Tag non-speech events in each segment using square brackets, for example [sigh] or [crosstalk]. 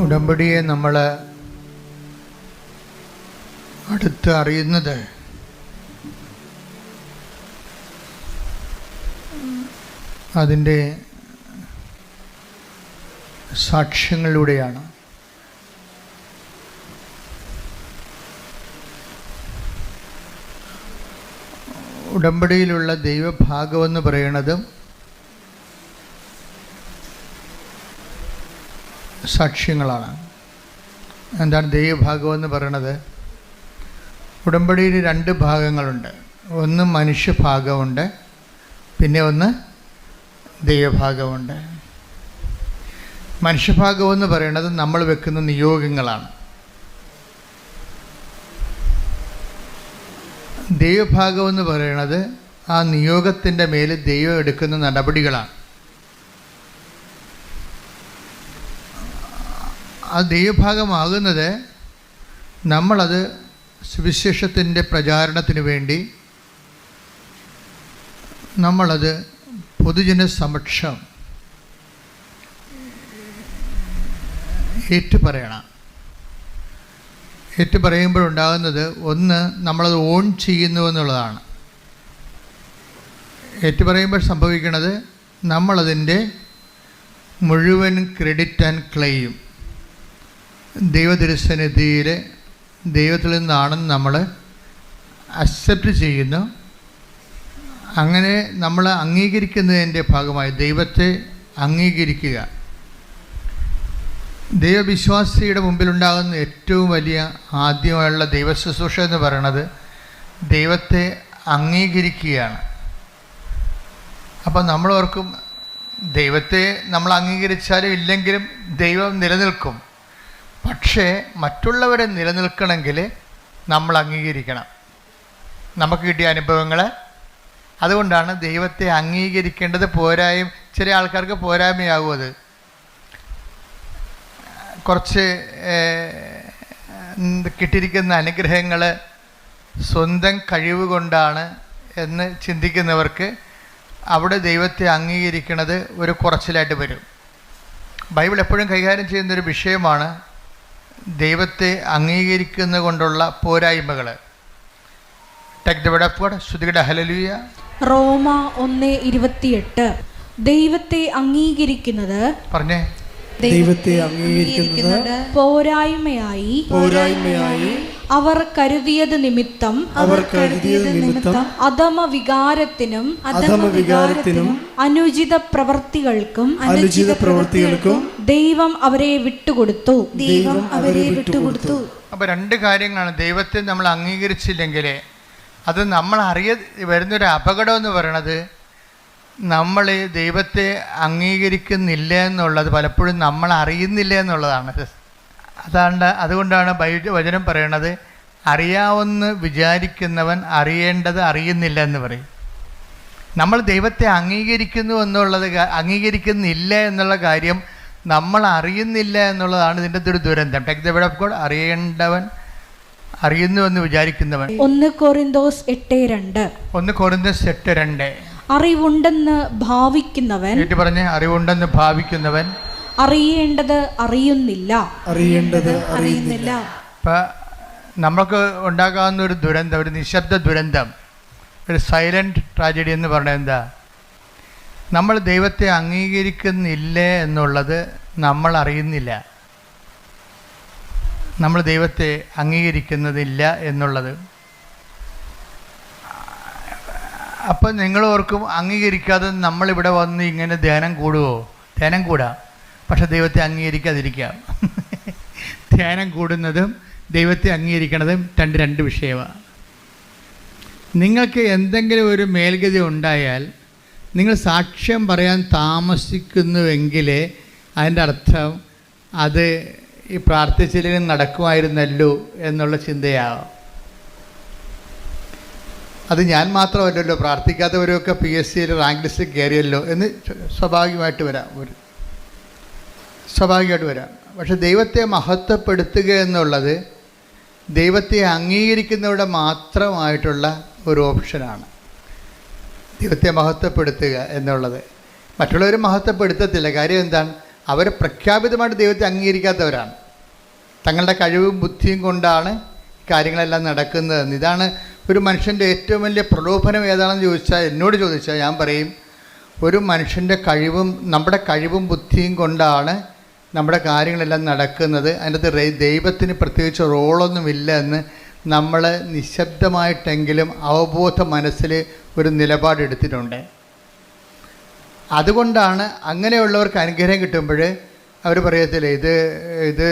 ഉടമ്പടിയെ നമ്മൾ അടുത്ത് അറിയുന്നത്. അതിന്റെ സാക്ഷ്യങ്ങളിലൂടെയാണ്. ഉടമ്പടിയിലുള്ള ദൈവഭാഗമെന്ന് പറയുന്നതും സാക്ഷ്യങ്ങളാണ്. എന്താണ് ദൈവഭാഗം എന്ന് പറയണത്? ഉടമ്പടിയിൽ രണ്ട് ഭാഗങ്ങളുണ്ട്. ഒന്ന് മനുഷ്യഭാഗമുണ്ട് പിന്നെ ഒന്ന് ദൈവഭാഗമുണ്ട്. മനുഷ്യഭാഗം എന്ന് പറയുന്നത് നമ്മൾ വെക്കുന്ന നിയോഗങ്ങളാണ്. ദൈവഭാഗം എന്ന് പറയുന്നത് ആ നിയോഗത്തിന്റെ മേൽ ദൈവം എടുക്കുന്ന നടപടികളാണ്. ആ ദൈവഭാഗമാകുന്നത് നമ്മളത് സുവിശേഷത്തിന്റെ പ്രചാരണത്തിന് വേണ്ടി നമ്മളത് പൊതുജന സമക്ഷം ഏറ്റുപറയണം. ഏറ്റുപറയുമ്പോഴുണ്ടാകുന്നത് ഒന്ന് നമ്മളത് ഓൺ ചെയ്യുന്നു എന്നുള്ളതാണ്. ഏറ്റുപറയുമ്പോൾ സംഭവിക്കുന്നത് നമ്മളതിന്റെ മുഴുവൻ ക്രെഡിറ്റ് ആൻഡ് ക്ലെയിം. ദൈവതിരുസന്നിധിയിൽ ദൈവത്തിൽ നിന്നാണെന്ന് നമ്മൾ അക്സെപ്റ്റ് ചെയ്യുന്നു. അങ്ങനെ നമ്മൾ അംഗീകരിക്കുന്നതിന്റെ ഭാഗമായി ദൈവത്തെ അംഗീകരിക്കുക. ദൈവവിശ്വാസിയുടെ മുമ്പിലുണ്ടാകുന്ന ഏറ്റവും വലിയ ആദ്യമായുള്ള ദൈവശുശ്രൂഷ എന്ന് പറയുന്നത് ദൈവത്തെ അംഗീകരിക്കുകയാണ്. അപ്പം നമ്മളോർക്കും ദൈവത്തെ നമ്മൾ അംഗീകരിച്ചാലും ഇല്ലെങ്കിലും ദൈവം നിലനിൽക്കും. പക്ഷേ മറ്റുള്ളവരെ നിലനിൽക്കണമെങ്കിൽ നമ്മൾ അംഗീകരിക്കണം. നമുക്ക് കിട്ടിയ അനുഭവങ്ങൾ അതുകൊണ്ടാണ് ദൈവത്തെ അംഗീകരിക്കേണ്ടത് പോരായും ചില ആൾക്കാർക്ക് പോരായ്മയാകും അത്. കുറച്ച് കിട്ടിയിരിക്കുന്ന അനുഗ്രഹങ്ങൾ സ്വന്തം കഴിവ് കൊണ്ടാണ് എന്ന് ചിന്തിക്കുന്നവർക്ക് അവിടെ ദൈവത്തെ അംഗീകരിക്കുന്നത് ഒരു കുറച്ചിലായിട്ട് വരും. ബൈബിൾ എപ്പോഴും കൈകാര്യം ചെയ്യുന്നൊരു വിഷയമാണ് ദൈവത്തെ അംഗീകരിക്കുന്ന കൊണ്ടുള്ള പോരായ്മകൾ. ശ്രുതിയുടെ ഹലലുയ റോമ ഒന്ന് ഇരുപത്തിയെട്ട്. ദൈവത്തെ അംഗീകരിക്കുന്നത് പറഞ്ഞേ. ദൈവത്തെ അംഗീകരിക്കുന്നത് പോരായ്മയായി പോരായ്മയായി അവർ കരുതിയത് നിമിത്തം അവർ കരുതിയത് നിമിത്തം അധമ വികാരത്തിനും അധമ വികാരത്തിനും അനുചിത പ്രവർത്തികൾക്കും അനുചിത പ്രവൃത്തികൾക്കും ദൈവം അവരെ വിട്ടുകൊടുത്തു. ദൈവം അവരെ വിട്ടുകൊടുത്തു. അപ്പൊ രണ്ട് കാര്യങ്ങളാണ്. ദൈവത്തെ നമ്മൾ അംഗീകരിച്ചില്ലെങ്കിൽ അത് നമ്മൾ അറിയ വരുന്നൊരു അപകടം എന്ന് പറയണത് നമ്മൾ ദൈവത്തെ അംഗീകരിക്കുന്നില്ല എന്നുള്ളത് പലപ്പോഴും നമ്മൾ അറിയുന്നില്ല എന്നുള്ളതാണ്. അതാണ്ട് അതുകൊണ്ടാണ് ബൈ വചനം പറയണത് അറിയാവുന്ന വിചാരിക്കുന്നവൻ അറിയേണ്ടത് അറിയുന്നില്ല എന്ന് പറയും. നമ്മൾ ദൈവത്തെ അംഗീകരിക്കുന്നു എന്നുള്ളത് അംഗീകരിക്കുന്നില്ല എന്നുള്ള കാര്യം നമ്മൾ അറിയുന്നില്ല എന്നുള്ളതാണ് ഇതിന്റെ ഒരു ദുരന്തം. ടേക്ക് ദ ഓഫ് ഗോഡ് അറിയേണ്ടവൻ അറിയുന്നു എന്ന് വിചാരിക്കുന്നവൻ. ഒന്ന് കൊറിന്തോസ് എട്ട് രണ്ട്. ഒന്ന് കോറിന്തോസ് എട്ട് രണ്ട്. അറിവുണ്ടെന്ന് ഭാവിക്കുന്നവൻ. പറഞ്ഞ പറഞ്ഞ് അറിവുണ്ടെന്ന് ഭാവിക്കുന്നവൻ. അറിയേണ്ടത് അറിയുന്നില്ല. അറിയേണ്ടത് അറിയുന്നില്ല. ഇപ്പം നമുക്ക് ഉണ്ടാകാവുന്ന ഒരു ദുരന്തം ഒരു നിശബ്ദ ദുരന്തം ഒരു സൈലന്റ് ട്രാജഡി എന്ന് പറഞ്ഞാൽ എന്താ? നമ്മൾ ദൈവത്തെ അംഗീകരിക്കുന്നില്ല എന്നുള്ളത് നമ്മൾ അറിയുന്നില്ല. നമ്മൾ ദൈവത്തെ അംഗീകരിക്കുന്നതില്ല എന്നുള്ളത്. അപ്പം നിങ്ങൾ ഓർക്കും അംഗീകരിക്കാതെ നമ്മളിവിടെ വന്ന് ഇങ്ങനെ ധ്യാനം കൂടുമോ ധ്യാനം കൂടാം. പക്ഷെ ദൈവത്തെ അംഗീകരിക്കാതിരിക്കാം [laughs] ധ്യാനം കൂടുന്നതും ദൈവത്തെ അംഗീകരിക്കുന്നതും രണ്ട് രണ്ട് വിഷയമാണ് നിങ്ങൾക്ക് എന്തെങ്കിലും ഒരു മേൽഗതി ഉണ്ടായാൽ നിങ്ങൾ സാക്ഷ്യം പറയാൻ താമസിക്കുന്നുവെങ്കിൽ അതിന്റെ അർത്ഥം അത് ഈ പ്രാർത്ഥിച്ചില്ലെങ്കിൽ നടക്കുമായിരുന്നല്ലോ എന്നുള്ള ചിന്തയാവാം. അത് ഞാൻ മാത്രമല്ലല്ലോ പ്രാർത്ഥിക്കാത്തവരൊക്കെ പി എസ് സിയിൽ റാങ്ക് ലിസ്റ്റിൽ കയറിയല്ലോ എന്ന് സ്വാഭാവികമായിട്ട് വരാം. ഒരു സ്വാഭാവികമായിട്ട് വരാം. പക്ഷെ ദൈവത്തെ മഹത്വപ്പെടുത്തുക എന്നുള്ളത് ദൈവത്തെ അംഗീകരിക്കുന്നവരുടെ മാത്രമായിട്ടുള്ള ഒരു ഓപ്ഷനാണ്. ദൈവത്തെ മഹത്വപ്പെടുത്തുക എന്നുള്ളത്. മറ്റുള്ളവർ മഹത്വപ്പെടുത്തത്തില്ല. കാര്യം എന്താണ്? അവർ പ്രഖ്യാപിതമായിട്ട് ദൈവത്തെ അംഗീകരിക്കാത്തവരാണ്. തങ്ങളുടെ കഴിവും ബുദ്ധിയും കൊണ്ടാണ് കാര്യങ്ങളെല്ലാം നടക്കുന്നതെന്ന്. ഇതാണ് ഒരു മനുഷ്യന്റെ ഏറ്റവും വലിയ പ്രലോഭനം ഏതാണെന്ന് ചോദിച്ചാൽ എന്നോട് ചോദിച്ചാൽ ഞാൻ പറയും ഒരു മനുഷ്യന്റെ കഴിവും നമ്മുടെ കഴിവും ബുദ്ധിയും കൊണ്ടാണ് നമ്മുടെ കാര്യങ്ങളെല്ലാം നടക്കുന്നത്. അതിനകത്ത് ദൈവത്തിന് പ്രത്യേകിച്ച് റോളൊന്നുമില്ല എന്ന് നമ്മൾ നിശബ്ദമായിട്ടെങ്കിലും അവബോധ മനസ്സിൽ ഒരു നിലപാടെടുത്തിട്ടുണ്ട് അതുകൊണ്ടാണ് അങ്ങനെയുള്ളവർക്ക് അനുഗ്രഹം കിട്ടുമ്പോൾ അവർ പറയത്തില്ല ഇത് ഇത്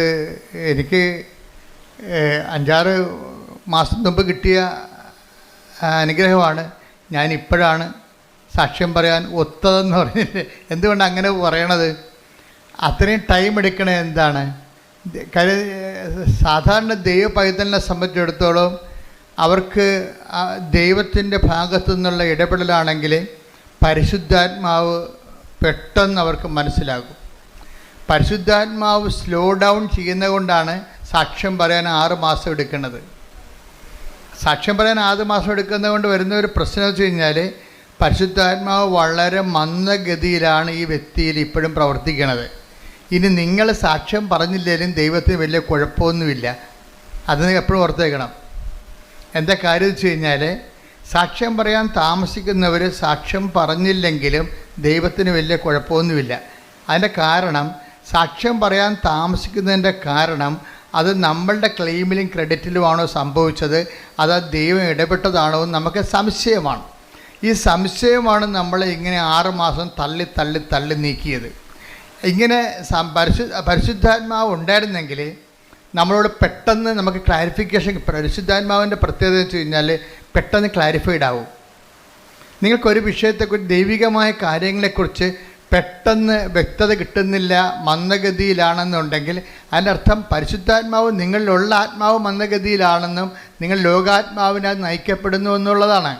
എനിക്ക് അഞ്ചാറ് മാസം മുമ്പ് കിട്ടിയ അനുഗ്രഹമാണ്. ഞാൻ ഇപ്പോഴാണ് സാക്ഷ്യം പറയാൻ ഒത്തതെന്ന് പറഞ്ഞിട്ട് എന്തുകൊണ്ട് അങ്ങനെ പറയണത്? അത്രയും ടൈം എടുക്കണേ എന്താണ്? കാര്യം കരു- സാധാരണ ദൈവ പൈതലിനെ സംബന്ധിച്ചിടത്തോളം അവർക്ക് ദൈവത്തിന്റെ ഭാഗത്തു നിന്നുള്ള ഇടപെടലാണെങ്കിൽ പരിശുദ്ധാത്മാവ് പെട്ടെന്ന് അവർക്ക് മനസ്സിലാകും. പരിശുദ്ധാത്മാവ് സ്ലോ ഡൗൺ ചെയ്യുന്നതുകൊണ്ടാണ് സാക്ഷ്യം പറയാൻ ആറ് മാസം എടുക്കുന്നത്. സാക്ഷ്യം പറയാൻ ആറ് മാസം എടുക്കുന്നതുകൊണ്ട് വരുന്ന ഒരു പ്രശ്നം വെച്ച് കഴിഞ്ഞാൽ പരിശുദ്ധാത്മാവ് വളരെ മന്ദഗതിയിലാണ് ഈ വ്യക്തിയിൽ ഇപ്പോഴും പ്രവർത്തിക്കുന്നത് ഇനി നിങ്ങൾ സാക്ഷ്യം പറഞ്ഞില്ലെങ്കിലും ദൈവത്തിന് വലിയ കുഴപ്പമൊന്നുമില്ല. അത് എപ്പോഴും ഓർത്തേക്കണം. എന്താ കാര്യം വെച്ച് കഴിഞ്ഞാൽ സാക്ഷ്യം പറയാൻ താമസിക്കുന്നവർ സാക്ഷ്യം പറഞ്ഞില്ലെങ്കിലും ദൈവത്തിന് വലിയ കുഴപ്പമൊന്നുമില്ല. അതിന്റെ കാരണം സാക്ഷ്യം പറയാൻ താമസിക്കുന്നതിന്റെ കാരണം അത് നമ്മളുടെ ക്ലെയിമിലും ക്രെഡിറ്റിലുമാണോ സംഭവിച്ചത്? അത് ദൈവം ഇടപെട്ടതാണോ എന്ന് നമുക്ക് സംശയമാണ്. ഈ സംശയമാണ് നമ്മളെ ഇങ്ങനെ ആറുമാസം തള്ളി തള്ളി തള്ളി നീക്കിയത്. ഇങ്ങനെ പരിശു പരിശുദ്ധാത്മാവ് ഉണ്ടായിരുന്നെങ്കിൽ നമ്മളോട് പെട്ടെന്ന് നമുക്ക് ക്ലാരിഫിക്കേഷൻ പരിശുദ്ധാത്മാവിന്റെ പ്രത്യേകത എന്ന് വെച്ച് കഴിഞ്ഞാൽ പെട്ടെന്ന് ക്ലാരിഫൈഡ് ആവും. നിങ്ങൾക്കൊരു വിഷയത്തെക്കുറിച്ച് ദൈവികമായ കാര്യങ്ങളെക്കുറിച്ച് പെട്ടെന്ന് വ്യക്തത കിട്ടുന്നില്ല മന്ദഗതിയിലാണെന്നുണ്ടെങ്കിൽ അതിന്റെ അർത്ഥം പരിശുദ്ധാത്മാവ് നിങ്ങളിലുള്ള ആത്മാവ് മന്ദഗതിയിലാണെന്നും നിങ്ങൾ ലോകാത്മാവിനാൽ നയിക്കപ്പെടുന്നു എന്നുള്ളതാണ്.